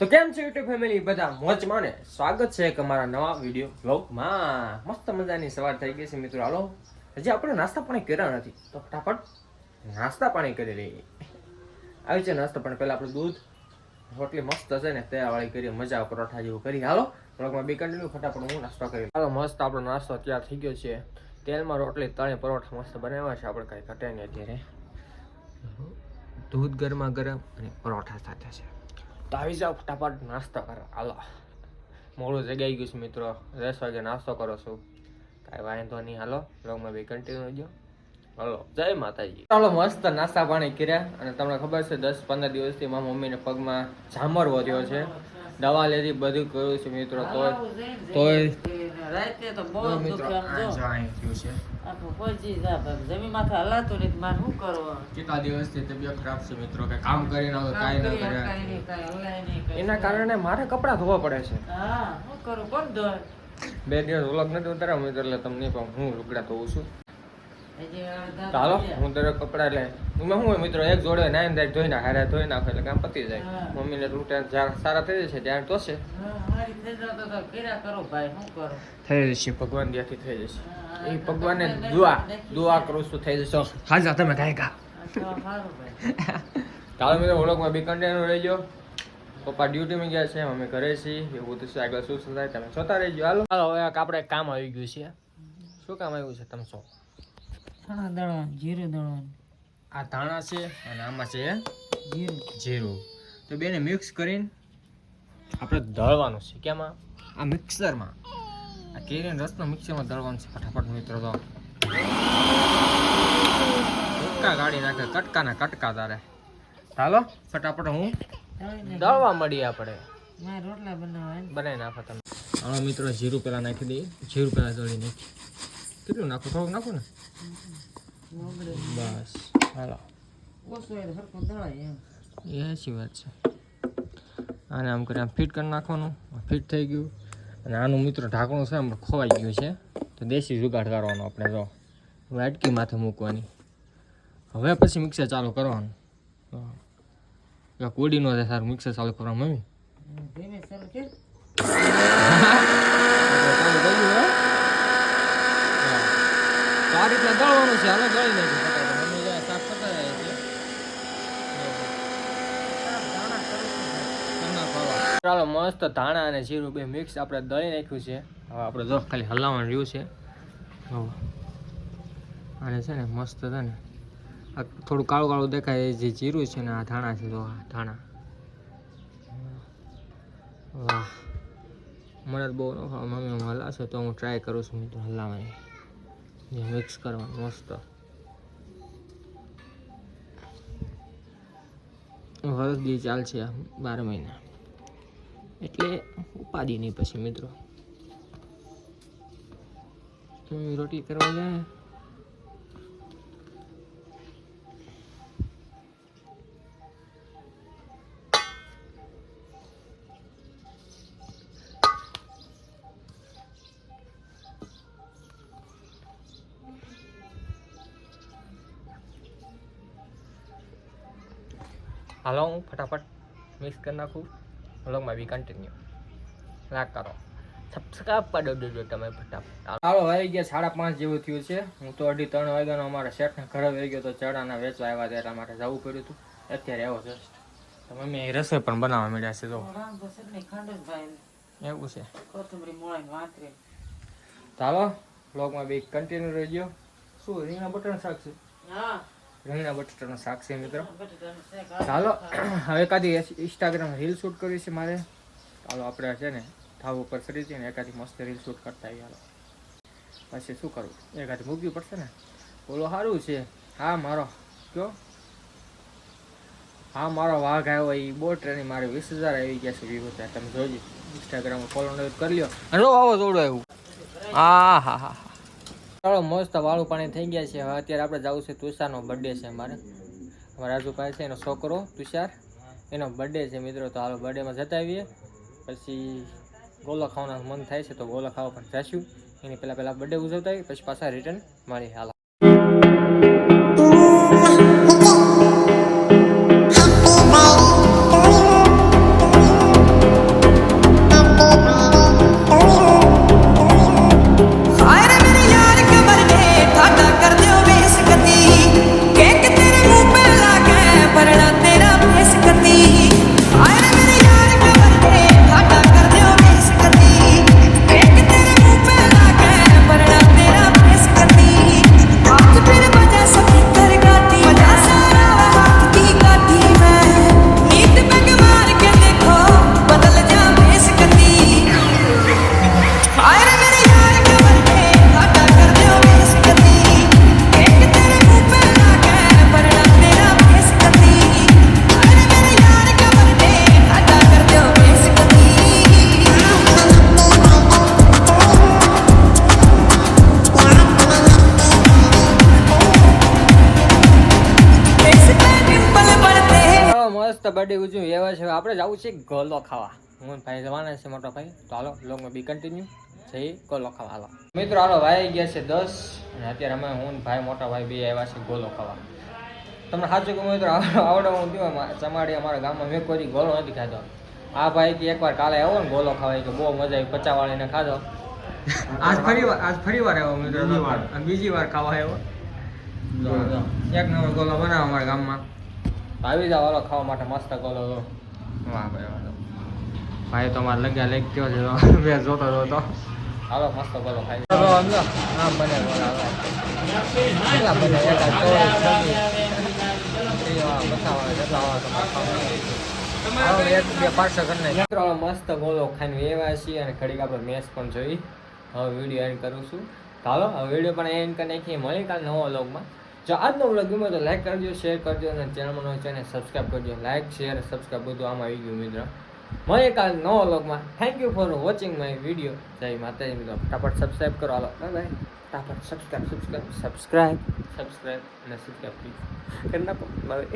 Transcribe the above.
તો કેમ છે યુટ્યુબ ફેમિલી બધા મોજમાં ને સ્વાગત છે એક અમારા નવા વીડિયો વ્લોગમાં મસ્ત મજાની સવાર થઈ ગઈ છે મિત્રો. હાલો, હજી આપણે નાસ્તા પાણી કર્યા નથી. તો ફટાફટ નાસ્તા પાણી કરી લઈએ. આવી છે નાસ્તા, પણ પહેલાં આપણે દૂધ, રોટલી મસ્ત હશે ને વાળી કરીએ, મજા પરોઠા જેવું કરી હાલો વ્લોગમાં બી કન્ટિન્યુ ફટાફટ હું નાસ્તો કરી હાલો, મસ્ત આપણો નાસ્તો તૈયાર થઈ ગયો છે. તેલમાં રોટલી, તળે પરોઠા મસ્ત બનાવ્યા છે. આપણે કાંઈ ઘટે નહીં અત્યારે. દૂધ ગરમા ગરમ અને પરોઠા સાથે છે. તો આવી જાઓ, ફટાફટ નાસ્તો કરો. હાલો. મોડું જગાઈ ગયું છે, મિત્રો. દસ વાગે નાસ્તો કરો છો. કાંઈ વાંધો નહીં. હાલો બ્લોગમાં બી કન્ટિન્યુ જો હાલો, જય માતાજી. ચાલો, મસ્ત નાસ્તા પાણી કર્યા. અને તમને ખબર છે, દસ પંદર દિવસથી મારા મમ્મીને પગમાં ઝામર વધ્યો છે. દવા લેતી બધું કર્યું છે, મિત્રો. તોય તોય રાતે તો બહુ માથે હલાતું નથી મારે શું કરવાનું? કેટલા દિવસથી તબિયત ખરાબ છે મિત્રો? કે કામ કરી ના કાંઈ ના એના કારણે મારે કપડાં ધોવા પડે છે. હા શું કરું? કોણ ધોય? બે દિવસ ઓલગ નથી ઉતાર્યા મિત્રો એટલે તમને પણ હું લુગડા ધોઉં છું. થયા. હું તારે કપડા લે હું શું હોય મિત્રો એક જોડે નાઈ ને ધોઈ નાખે હારે ધોઈ નાખે એટલે કામ પતી જાય. મમ્મી ને રૂટા સારા થઈ જશે ત્યારે તો તો કર્યા કરો ભાઈ શું કરું? થઈ જશે ભગવાન ત્યાંથી થઈ જશે. એ ભગવાન ને દુઆ દુઆ કરું છું થઈ જશો. હાજા તમે ગાયકા ચાલો મિત્રો વ્લોગમાં બી કન્ટેન્ટ રહેજો પપ્પા ડ્યુટીમાં ગયા છે મમ્મી ઘરે છીએ એવું બધું છે આગળ શું શું થાય તમે જોતા રહેજો. હાલો. હાલો હવે એક આપણે કામ આવી ગયું છે. શું કામ આવ્યું છે તમે શું? ચણા દળવાનું જીરું દળવાનું આ ધાણા છે અને આમાં છે જીરું. જીરું. તો બેને મિક્સ કરીને આપણે દળવાનું છે કેમાં? આ મિક્સરમાં આ કેરીનો રસનો મિક્સરમાં દળવાનું છે ફટાફટ મિત્રો તો. કટકા કાઢી નાખે કટકાના કટકા તારે. ચાલો ફટાફટ હું દળવા મળીએ આપણે. રોટલા બનાવવા બનાવી નાખો તમે. હાલો મિત્રો જીરું પેલા નાખી દઈએ. જીરું પેલા દળી નાખી કેટલું નાખો? થોડુંક નાખો ને. બસ હાલો. એ સાચી વાત છે. આને આમ કરી આમ ફિટ કરી નાખવાનું. ફિટ થઈ ગયું. અને આનું મિત્રો ઢાંકણું છે આમ ખોવાઈ ગયું છે. તો દેશી જુગાડ કરવાનો આપણે જો. વાટકી માથે મૂકવાની. હવે પછી મિક્સર ચાલુ કરવાનું. કોડી નો થાય સારું મિક્સર ચાલુ કરવાનું મમ્મી. ચાલુ કે ચાલુ કરી દઉં, હો? હા. તો આ રીતે દળવાનું છે, હાલો દળી નાખ્યું જાય ચાલો, મસ્ત ધાણા અને જીરું બે મિક્સ આપણે દળી નાખ્યું છે. હવે આપણે જો, ખાલી હલાવવાનું રહ્યું છે. અને છે ને, મસ્ત છે ને, આ થોડું કાળું કાળું દેખાય જે જીરું છે ને, આ ધાણા છે, જો, આ ધાણા. વાહ. મને બહુ. મમ્મી હું હલાવશે તો હું ટ્રાય કરું છું મિત્રો હલાવવાની. મિક્સ કરવાનું, મસ્ત. વરસ દી ચાલશે બાર મહિના. એટલે ઉપાધિ નહીં પછી, મિત્રો. રોટી કરવા જાય? હાલો હું ફટાફટ મિક્સ કરી નાખું. વ્લોગમાં બી કન્ટિન્યુ લાગ કરો. સબસ્ક્રાઈબ કરી દેજો તમે ફટાફટ. હાલો. વાગી ગયા સાડા પાંચ જેવું થયું છે. હું તો અઢી ત્રણ વાગ્યાનો અમારા શેઠને ઘરે વહી ગયો તો ચડાના વેચવા આવ્યા ત્યારે માટે જવું પડ્યું હતું. અત્યારે આવ્યો છે. તો મમ્મી રસોઈ પણ બનાવવા મળ્યા છે તો એવું છે. ચાલો બ્લોગમાં બી કન્ટિન્યુ રહેજો. શું રીંગણા બટન શાક છે? હા. રીંગણા બટાટાનું શાક છે મિત્રો. ચાલો હવે એકાદી ઇન્સ્ટાગ્રામ રીલ શૂટ કરી છે મારે. ચાલો આપણે છે ને થાવ ઉપર ચડી જઈએ ને એકાદી મસ્ત રીલ શૂટ કરતા હાલો. પછી શું કરવું એકાદી મૂકવી પડશે ને? બોલો સારું છે. હા મારો. કયો? હા મારો વાઘ આવ્યો એ બોટ ટ્રેનિંગ મારે વીસ હજાર આવી ગયા છે વ્યૂ તમે જોજો. ઇન્સ્ટાગ્રામ ફોલો કરી લ્યો. અને આવો જોડો આવ્યું. હા હા હા. ચાલો મસ્ત વાળું પાણી થઈ ગયા છે. હવે અત્યારે આપણે જવું છે તુષારનો બર્થડે છે મારે. અમારા રાજુભાઈ છે, એનો છોકરો તુષાર. એનો બર્થડે છે મિત્રો, તો હાલો બર્થડેમાં જતા આવીએ. પછી ગોલા ખાવાનું મન થાય છે, તો ગોલા ખાવા પણ જઈશું એની પહેલાં પહેલાં બર્થડે ઉજવતા આવીએ, પછી પાછા રિટર્ન મળી હાલો. બર્થડે ઉજવ્યું એવા છે. આપણે જવું છે ગોલો ખાવા હું ભાઈ જવાના છે મોટો ભાઈ. તો હાલો લોગમાં બી કન્ટિન્યુ જઈ ગોલો ખાવા હાલો. મિત્રો હાલો ભાઈ ગયા છે દસ. અને અત્યારે અમે હું ભાઈ મોટા ભાઈ બે આવ્યા છે ગોલો ખાવા તમને સાચું કહું મિત્રો આવડે હું કહ્યું ચમાડી અમારા ગામમાં મેં કોઈ ગોલો નથી ખાધો. આ ભાઈ કે એકવાર કાલે આવ્યો ને ગોલો ખાવા કે બહુ મજા આવી પચા વાળીને ખાધો. આજ ફરી વાર આજ ફરી વાર આવ્યો મિત્રો. વાર. બીજી વાર ખાવા આવ્યો. એક નંબર ગોલો બનાવો અમારા ગામમાં. આવી જાવ હાલો ખાવા માટે મસ્ત તો વાહ ભાઈ ભાઈ તો મારે લગ્યા લઈ ગયો છે તો મેં જોતો જોતો હાલો, મસ્ત ગોલો ખાઈ. તો સમજો આમ બને હવે કેટલા મસ્ત ગોલો ખાઈને એવા છીએ અને ઘડીક આપણે મેચ પણ જોઈ. હવે વીડિયો એન્ડ કરું છું. તો હાલો, હવે વીડિયો પણ એન્ડ કરી નાખીએ. મળી કાલ નવો વ્લોગમાં જો આજનો વ્લોગ ગમ્યો તો લાઈક કરજો શેર કરજો અને ચેનલમાં નવો ચેનલ સબસ્ક્રાઈબ કરજો. લાઈક શેર સબસ્ક્રાઈબ બધું આમાં આવી ગયું મિત્રો. મળીએ કાલ નવો વ્લોગમાં thank you for watching my video જય માતાજી મિત્રો. ફટાફટ સબસ્ક્રાઈબ કરો. હાલો. બાય બાય ફટાફટ સબસ્ક્રાઈબ સબસ્ક્રાઈબ સબસ્ક્રાઈબ સબસ્ક્રાઈબ અને સબસ્ક્રાઈબ પ્લીઝ કરી નાખો. બાય